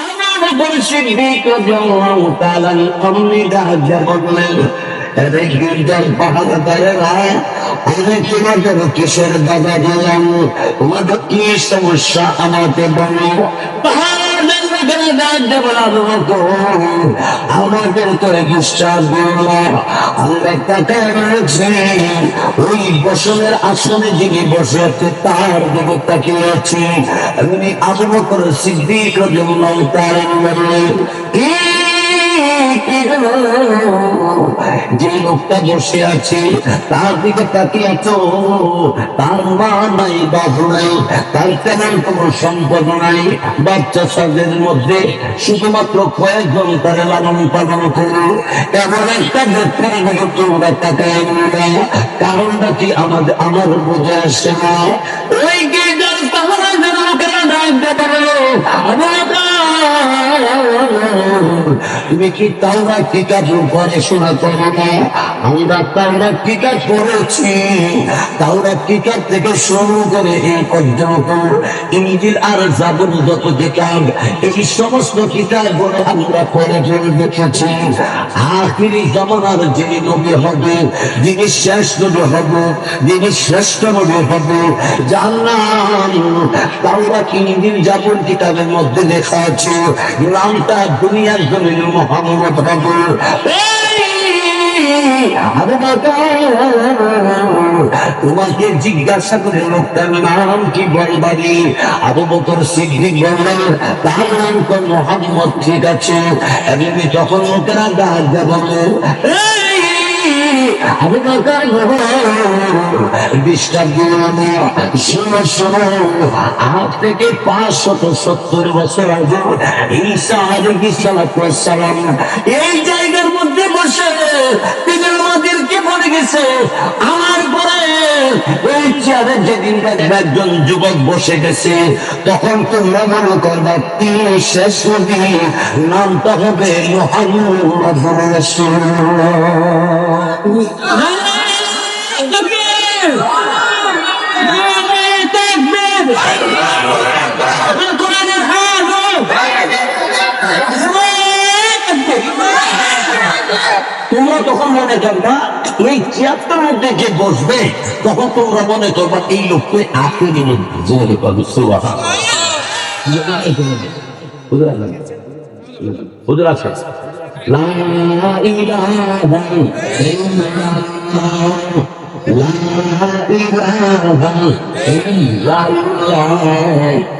আমার উপর সিদ্দিক রাদিয়াল্লাহু তাআলা অমনি দাহাজা বললেন আরে গির্জার পাহাড় দাঁড়ারা আমি তোমাদের কিসের দাদা দিলাম কি সমস্যা আমাকে বলো আমাদের তোরে বিশ্বাস ওই বসনের আসনে যিনি বসে আছে তার দিকে তাকিয়ে আছি আমি আবু বকর সিদ্দিক করে তার "কি কি? যে লোকটা বসে আছে, তার দিকে তাকিয়ে তার মা নাই বাপ নাই, তার তেমন কোনো সম্পদ নাই। বাচ্চা মধ্যে শুধুমাত্র কয়েকজন লালন পালন এমন একটা ব্যক্তির তোমরা কারণটা কি আমাদের আমার বোঝা আসে না? ওই গির্জার পারল? তুমি কি তাওরা কিতাব পড়াশোনা করো না? আমরা তাওরা কিতাব পড়েছি। তাওরা কিতাব থেকে শুরু করে এই পর্যন্ত ইংরেজির আর জাবর যত কিতাব, এই সমস্ত কিতাব বলে আমরা পড়ে পড়ে দেখেছি। আখিরি জমানার যিনি নবী হবে, যিনি শেষ নবী হবে, যিনি শ্রেষ্ঠ নবী হবে জানলাম তাওরা কি ইংরেজির জাবর কিতাবের মধ্যে লেখা আছে নামটা দুনিয়ার জমিন মোহাম্মদ হবে তোমাকে জিজ্ঞাসা করে লোকটার নাম কি বলবারি আবু বকর সিদ্দিক বললেন, তার নাম তো মোহাম্মদ, ঠিক আছে। এমনি তখন লোকেরা ডাক দেবে আবু থেকে পাঁচশত সত্তর বছর আগে ঈসা আলাইহিস সালাম এই জায়গার মধ্যে বসে গেছে আমার পরে এই চেয়ারে যেদিন দেখবে একজন যুবক বসে গেছে তখন তোমরা মনে করবা তিনি শেষ নবী নামটা হবে মোহাম্মদ রাসূলুল্লাহ তোমরা তখন মনে করবা এই চেয়ারটার মধ্যে যে বসবে, তখন তোমরা মনে করবা এই লোককে দিলেন জোরে পাবো হুজুর আছে লা ইলাহা ইল্লাল্লাহ ইল্লাল্লাহ। লা ইলাহা ইল্লাল্লাহ।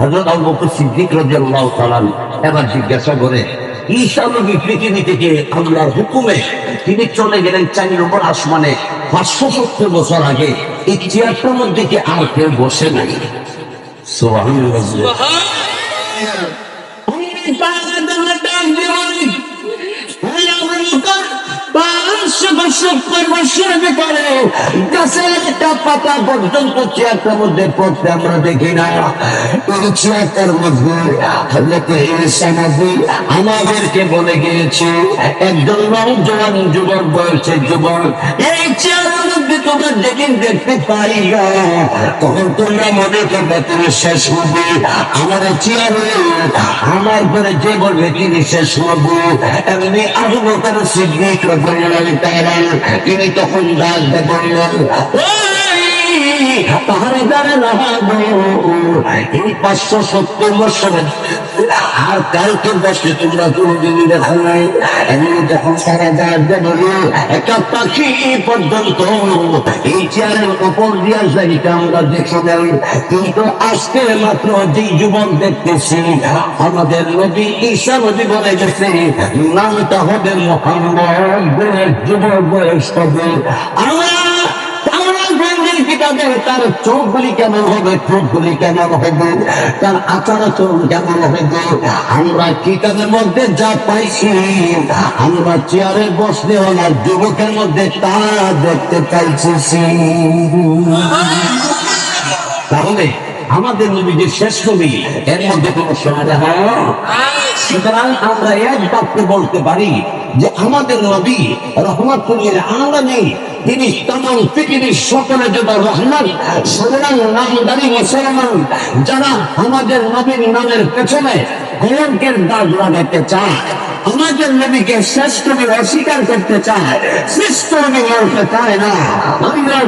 হযরত আবু বকর সিদ্দিক রাদিয়াল্লাহু তাআলা এবার জিজ্ঞাসা করে ঈসা নবী পৃথিবী থেকে আল্লাহর হুকুমে তিনি চলে গেলেন চাঁদের উপর আসমানে পাঁচশো সত্তর বছর আগে। এই চেয়ারটার মধ্যে কি আর কেউ বসে নাই? সুবহানাল্লাহ পাতা পর্যন্ত চেয়ারটার মধ্যে পড়তে আমরা দেখি না। চেয়ারটার মধ্যে আমাদেরকে বলে গিয়েছে, একজন নওজোয়ান যুবক বয়সের যুবক, এই চেয়ারের মধ্যে তোমরা যেদিন দেখতে পাই না, তখন তোমরা মনে করবে তুমি শেষ হবে আমার চেয়ারে, আমার পরে যে বলবে তিনি শেষ হবে এমনি আবু বকর সিদ্দিক রাদিয়াল্লাহু তাআলা তিনি তখন ডাক দিয়ে এই পাঁচশো সত্তর বছরের আর কালকে বসে তোমরা দেখা নাই। যখন সারা একটা পাখি পর্যন্ত। এই চেয়ারের দিয়া যাইতে আমরা দেখছিলাম কিন্তু আজকে মাত্র যে যুবক দেখতেছি, আমাদের নবী ঈশা নবী বলে গেছে, নামটা হবে মোহাম্মদ যুবক বয়স হবে আমরা যাবে তার চোখগুলি কেমন হবে? ঠোঁটগুলি কেমন হবে? তার আচার আচরণ কেমন হবে? আমরা কিতাবের মধ্যে যা পাইছি, আমরা চেয়ারে বসলে ওনার যুবকের মধ্যে তা দেখতে পাইছি। তাহলে আমাদের নবী যে শেষ নবী, এর মধ্যে কোনো সন্দেহ সুতরাং আমরা এক বাক্যে বলতে পারি যে আমাদের নবী রহমাতুল্লিল আলামী তিনি তামাম পৃথিবীর সকলের জন্য রহমান সুতরাং নামদারি মুসলমান, যারা আমাদের নবীর নামের পেছনে কলঙ্কের দাগ লাগাতে চায়। আমাদের নবীকে শ্রেষ্ঠ অস্বীকার করতে চায়। শ্রেষ্ঠ নবী বলতে চায় না। আমরা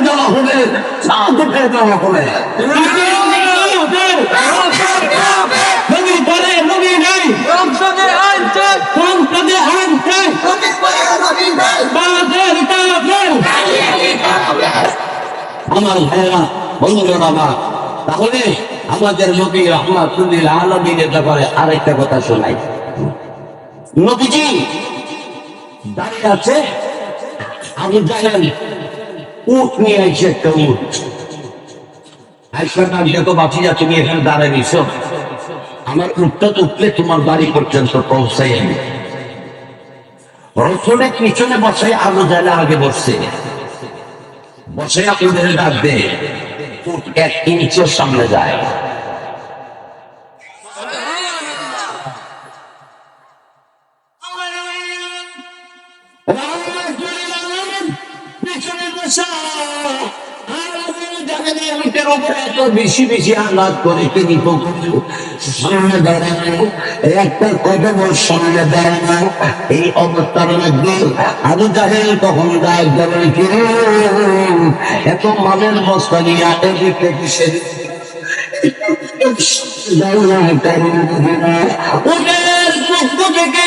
দেওয়া হবে ছাদ উঠে দেওয়া আমার আমার তাহলে আমাদের নবী আলমিনের ব্যাপারে আরেকটা কথা শোনাই। নবীজি দাঁড়িয়ে আছে, আবু জাহেল উঠ নিয়ে একটা উঠ আইসার নাম যত বাঁচি যা তুমি এখানে দাঁড়ায় নিছো আমার উঠটা উঠলে তোমার বাড়ি পর্যন্ত পৌঁছাই আমি। রসুলের পিছনে বসে আবু জালা আগে বসছে। বসে আপনাদের ডাক দেয় এক ইঞ্চের সামনে যায়। বেশি বেশি আঘাত করে তিনি সামনে দাঁড়ানো একটা সামনে দাঁড়ানো এই অবস্থার মধ্যে আবু জাহেল এত মালের বস্তা নিয়ে ওদের পক্ষ থেকে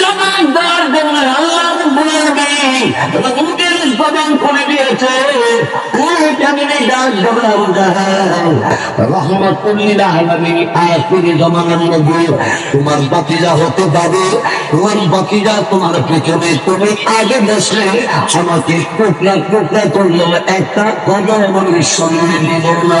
জবান দেওয়ার জন্য আল্লাহ রসুলের জবান খুলে দিয়েছে। তোমার বাতিজা হতে পারে, তোমার বাতিজা তোমার পেছনে। তুমি আগে বসলে আমাকে টুকরা টুকরা করল একটা কথা এবং সঙ্গে নিল না।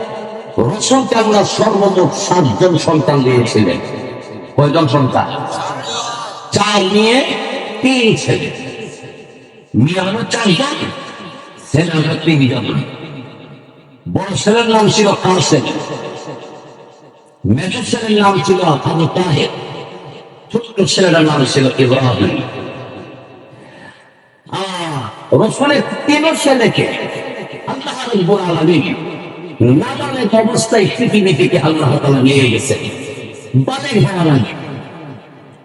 রসুলকে আমরা সর্বমোট সাতজন সন্তান দিয়েছিলেন কয়জন সন্তান? চার নিয়ে তিন ছেলে। মেয়ে হলো চারজন, ছেলে হলো তিনজন। বড় ছেলের নাম ছিল কাসেম। মেজর ছেলের নাম ছিল আবু তাহের। ছোট্ট ছেলের নাম ছিল ইব্রাহিম। রসুলের তিন ছেলেকে আল্লাহ আলামিন নাবালেক অবস্থায় পৃথিবী থেকে আল্লাহ তাআলা নিয়ে গেছে। বালেক হওয়ার আগে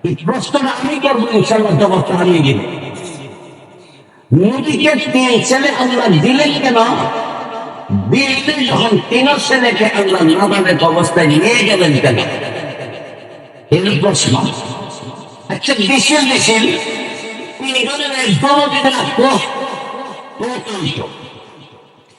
এই প্রশ্নটা আমি করব ইনশাল্লাহ জবাবটা আমি দিব। নদীকে তিন ছেলে আল্লাহ দিলেন কেন? দিলে যখন তিন ছেলেকে আল্লাহ নাবালেক অবস্থায় নিয়ে গেলেন কেন? এই প্রশ্ন। আচ্ছা দেশের দেশের তিনজনের একদম যদি রাখতো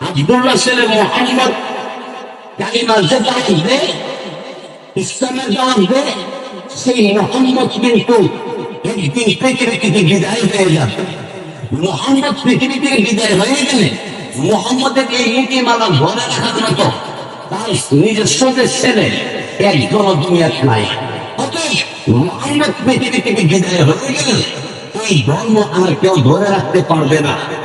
আব্দুল্লাহ ছেলে মোহাম্মদ কালিমার যে দাওয়াত দে ইসলামের সেই মোহাম্মদ কিন্তু একদিন পৃথিবী থেকে বিদায় হয়ে যাবে মোহাম্মদ পৃথিবী থেকে বিদায় হয়ে গেলে মোহাম্মদের এই ধরে রাখার মতো তার নিজস্ব ছেলে একজন দুনিয়াত নাই মোহাম্মদ পৃথিবী থেকে বিদায় হয়ে গেলে এই ধর্ম আর কেউ ধরে রাখতে পারবে না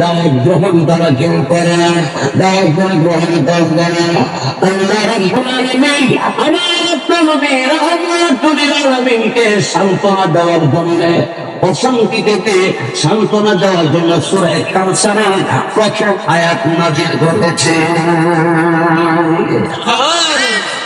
আমার গ্রহণ করে গ্রহণ করবে সান্ত্বনা দেওয়ার জন্য অশান্তি থেকে দেওয়ার জন্য সূরা কাউসার প্রথম আয়াত নাযিল করেছে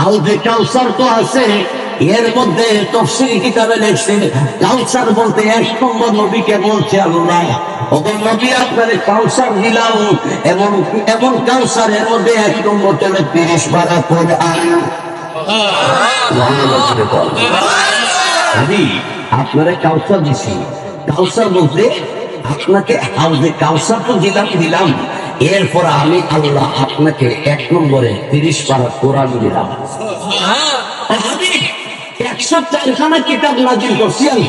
হাউজে কাউসার তো আছে। এর মধ্যে তফসিল কিতাবে লেখছে, কাউসার বলতে এক নম্বর নবীকে বলছে আল্লাহ। ওদের নবী আপনারে কাউসার দিলাম এমন এমন কাউসার, এর মধ্যে এক নম্বর চলে তিরিশ বারা করে আমি আপনারা কাউসার দিছি। কাউসার বলতে আপনাকে হাউজে কাউসার তো দিলাম দিলাম। এরপর আমি আল্লাহ আপনাকে এক নম্বরে তিরিশ পারা কোরআন দিলাম। একশো চারখানা কিতাব নাজিল করছি আমি।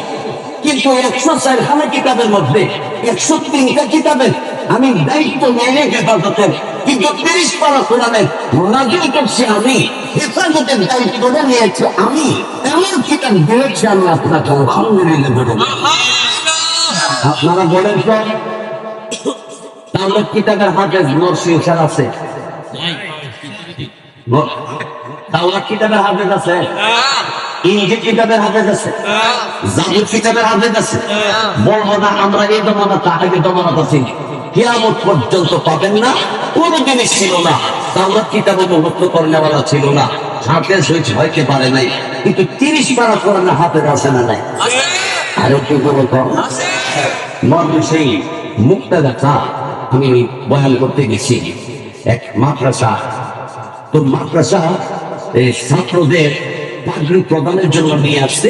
কিন্তু একশো চারখানা কিতাবের মধ্যে একশো তিনটা কিতাবের আমি দায়িত্ব মেনে হেফাজতের। কিন্তু তিরিশ পারা কোরআনের নাজিল করছি আমি, হেফাজতের দায়িত্ব নিয়েছি আমি, এমন কিতাব দিয়েছি আমি আপনাকে, আলহামদুলিল্লাহ আপনারা বলেন তো তাহলে কিতাবের হাফেজ নরসিং স্যার আছে? তাওলা কিতাবের হাফেজ আছে? ইংরেজি কিতাবের হাফেজ আছে? জাবুর কিতাবের হাফেজ আছে? বলব না আমরা এই দমানা তাহাকে দমানাত আছি। কিয়ামত পর্যন্ত পাবেন না কোনো জিনিস ছিল না। তাওলা কিতাবে মুহূর্ত করেনেওয়ালা ছিল না। হাফেজ হয়েছে হইতে পারে নাই। কিন্তু তিরিশ পারা করেন হাফেজ আছে না নাই? আরও কি বলতো সেই মুক্তা দেখা আমি বয়ান করতে গেছি। এক মাদ্রাসা। তো মাদ্রাসা ছাত্রদের পাগড়ি প্রদানের জন্য নিয়ে আসছে।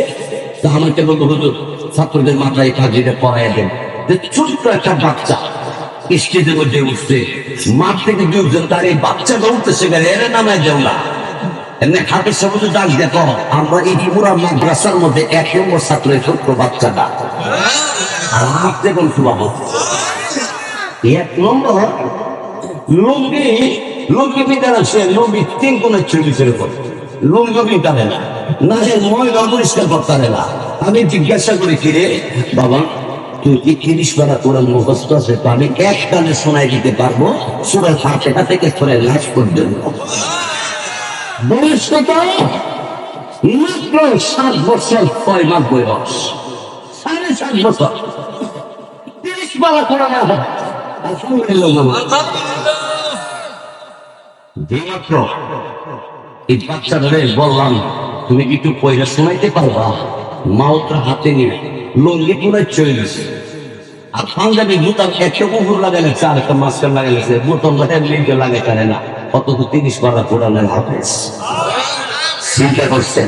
তো আমাকে বলতো হুজুর, ছাত্রদের মাথায় পাগড়িটা পরাই দেন। যে ছোট্ট একটা বাচ্চা স্টেজের মধ্যে উঠছে। মাঠ থেকে দুজন তার এই বাচ্চাটা উঠতেছে গেলে এর নামে না। এমনি খাটের সবুজ ডাক দেখো আমরা এই পুরা মাদ্রাসার মধ্যে এক নম্বর ছাত্রের ছোট্ট বাচ্চাটা। আর কোন বাবু এক নম্বর লুঙ্গি লুঙ্গি বিদ্যালয় আছে লুঙ্গি তিন কোণে চল্লিশের উপর লুঙ্গি বিদ্যালয় না না যে ময়লা পরিষ্কার করতে না। আমি জিজ্ঞাসা করি কিরে বাবা, তুই কি তিরিশ বেলা কোরআন মুখস্থ আছে? তো আমি এক কানে শোনাই দিতে পারব? সুরের ফাঁকেটা থেকে তোরে লাশ পর্যন্ত বয়স কত মাত্র সাত বছর ছয় মাস বয়স। সাড়ে সাত বছর। তিরিশ বেলা কোরআন এই বাচ্চাটারে বললাম, তুমি কি একটু পয়সা শোনাইতে পারবা? মাওটা হাতে নিয়ে লঙ্গি পুরো চলে আর পাঞ্জাবি বুতাম একটা কুকুর লাগাইছে আর একটা মাস্টার লাগাইছে বোতল এমনি লাগাই পারে না। কত তো তিরিশ পারা কোরআনের হাফেজ। চিন্তা করছেন?